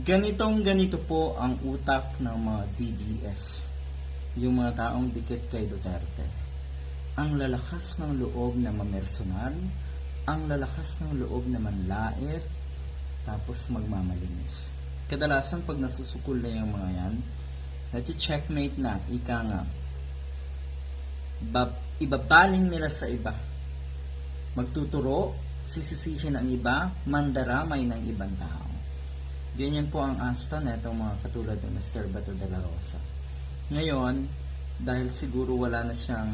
Ganitong ganito po ang utak ng mga DDS. Yung mga taong dikit kay Duterte. Ang lalakas ng loob na mamersonal, ang lalakas ng loob na manlait, tapos magmamalinis. Kadalasan pag nasusukol na yung mga yan, nati-checkmate na, ika nga, bab- ibabaling nila sa iba. Magtuturo, sisisihin ang iba, mandaramay ng ibang tao. Ganyan po ang asta na itong mga katulad ni Mr. Bato de la Rosa. Ngayon, dahil siguro wala na siyang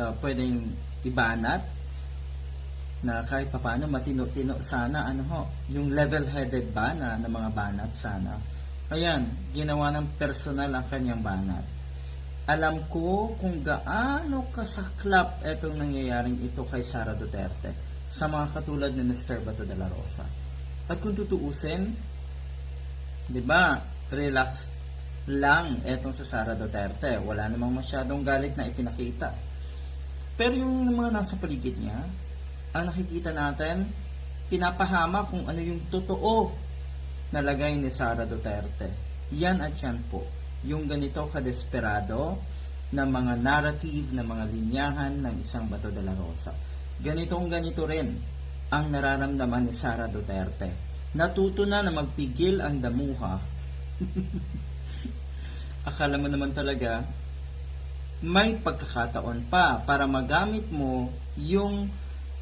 uh, pwedeng ibanat, na kahit papaano matino-tino sana ano ho, yung level-headed ba na, na mga banat sana. Ayan, ginawa ng personal ang kanyang banat. Alam ko kung gaano kasaklap itong nangyayaring ito kay Sara Duterte sa mga katulad ni Mr. Bato de la Rosa. At kung tutuusin, di ba, relax lang etong sa Sara Duterte. Wala namang masyadong galit na ipinakita. Pero yung mga nasa paligid niya, ang nakikita natin, pinapahama kung ano yung totoo na lagay ni Sara Duterte. Yan at yan po. Yung ganito kadesperado na mga narrative, na mga linyahan ng isang Bato de la Rosa. Ganitong ganito rin ang nararamdaman ni Sara Duterte. Natuto na na magpigil ang damuha. Akala mo naman talaga, may pagkakataon pa para magamit mo yung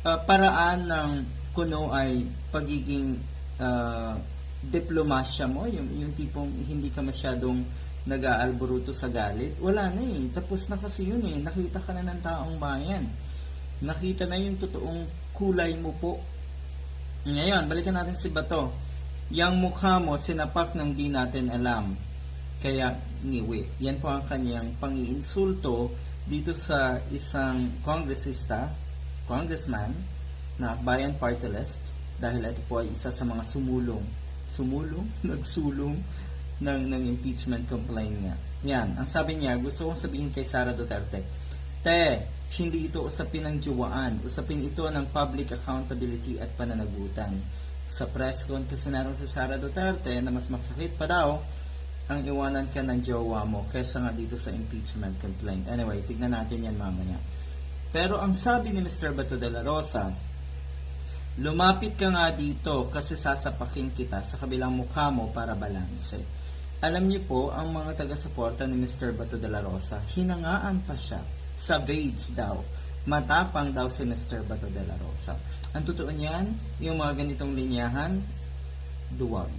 uh, paraan ng kuno ay pagiging uh, diplomasya mo, yung, yung tipong hindi ka masyadong nag-aalboruto sa galit. Wala na eh. Tapos na kasi yun eh. Nakita ka na ng taong bayan. Nakita na yung totoong kulay mo po. Ngayon, balikan natin si Bato. Yang mukha mo, sinapak ng di natin alam. Kaya ngiwi. Yan po ang kanyang pangiinsulto dito sa isang kongresista congressman na Bayan Party List dahil ito po ay isa sa mga sumulong sumulong, nagsulong ng, ng impeachment complaint niya. Yan, ang sabi niya, gusto kong sabihin kay Sara Duterte, Te, hindi ito usapin ng juwaan, usapin ito ng public accountability at pananagutan. Sa press con kasi naroon si Sara Duterte na mas masakit pa daw ang iwanan ka ng jowa mo kaysa nga dito sa impeachment complaint. Anyway, tignan natin yan mamaya. Pero ang sabi ni Mr. Bato de la Rosa, lumapit ka nga dito kasi sasapakin kita sa kabilang mukha mo para balanse. Alam niyo po, ang mga taga-suporta ni Mr. Bato de la Rosa, hinangaan pa siya. Savage daw. Matapang daw si Mr. Bato de la Rosa. Ang totoo niyan, yung mga ganitong linyahan, duwag